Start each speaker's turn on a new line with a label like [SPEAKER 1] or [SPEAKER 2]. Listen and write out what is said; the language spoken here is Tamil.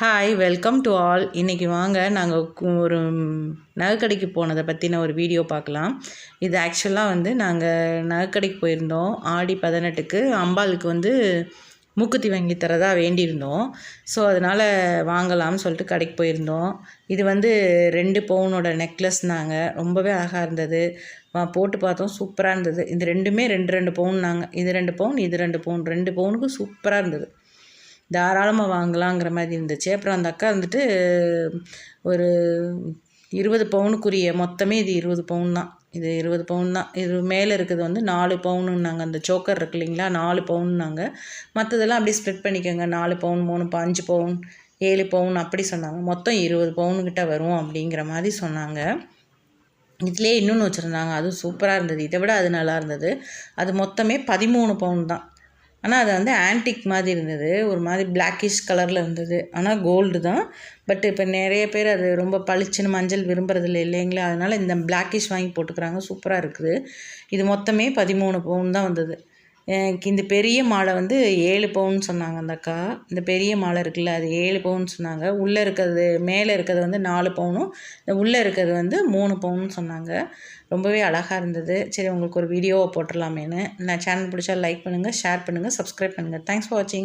[SPEAKER 1] ஹாய் வெல்கம் டு ஆல் இன்றைக்கி வாங்க நாங்கள் ஒரு நகைக்கடைக்கு போனதை பற்றின ஒரு வீடியோ பார்க்கலாம். இது ஆக்சுவலாக வந்து நாங்கள் நகைக்கடைக்கு போயிருந்தோம். ஆடி பதினெட்டுக்கு அம்பாளுக்கு வந்து மூக்குத்தி வாங்கி தரதா வேண்டியிருந்தோம். ஸோ அதனால் வாங்கலாம்னு சொல்லிட்டு கடைக்கு போயிருந்தோம். இது வந்து ரெண்டு பவுனோட நெக்லஸ் நாங்கள் ரொம்பவே அழகாக இருந்தது. போட்டு பார்த்தோம். சூப்பராக இருந்தது. இது ரெண்டுமே ரெண்டு ரெண்டு பவுன் நாங்கள் இது ரெண்டு பவுன் இது ரெண்டு பவுன். ரெண்டு பவுனுக்கு சூப்பராக இருந்தது. தாராளமாக வாங்கலாங்கிற மாதிரி இருந்துச்சு. அப்புறம் அந்த அக்கா வந்துட்டு ஒரு இருபது பவுனுக்குரிய மொத்தமே இது இருபது பவுன் தான். இது இருபது பவுன் தான். இது மேலே இருக்கிறது வந்து நாலு பவுனுன்னாங்க. அந்த சோக்கர் இருக்கு இல்லைங்களா நாலு பவுன்னாங்க. மற்றதெல்லாம் அப்படியே ஸ்ப்ளிட் பண்ணிக்கோங்க. நாலு பவுன் மூணு அஞ்சு பவுன் ஏழு பவுன் அப்படி சொன்னாங்க. மொத்தம் இருபது பவுனுக்கிட்ட வரும் அப்படிங்கிற மாதிரி சொன்னாங்க. இதுலேயே இன்னொன்று வச்சுருந்தாங்க. அதுவும் சூப்பராக இருந்தது. இதை விட அது நல்லா இருந்தது. அது மொத்தமே பதிமூணு பவுன் தான். ஆனால் அது வந்து ஆன்டிக் மாதிரி இருந்தது. ஒரு மாதிரி பிளாக்கிஷ் கலரில் இருந்தது. ஆனால் கோல்டு தான். பட் இப்போ நிறைய பேர் அது ரொம்ப பளிச்சுன்னு மஞ்சள் விரும்புறதில்ல இல்லைங்களா? அதனால் இந்த பிளாக்கிஷ் வாங்கி போட்டுக்கிறாங்க. சூப்பராக இருக்குது. இது மொத்தமே பதிமூணு பவுன் தான் வந்தது. இந்த பெரிய மாலை வந்து ஏழு பவுன் சொன்னாங்க அந்த அக்கா. இந்த பெரிய மாலை இருக்குல்ல அது ஏழு பவுன் சொன்னாங்க. உள்ளே இருக்கிறது மேலே இருக்கிறது வந்து நாலு பவுனும் இந்த உள்ளே இருக்கிறது வந்து மூணு பவுன் சொன்னாங்க. ரொம்பவே அழகாக இருந்தது. சரி உங்களுக்கு ஒரு வீடியோவை போட்டுடலாமேன்னு. நான் சேனல் பிடிச்சா லைக் பண்ணுங்கள் ஷேர் பண்ணுங்கள் சப்ஸ்கிரைப் பண்ணுங்கள் தேங்க்ஸ் ஃபார் வாட்சிங்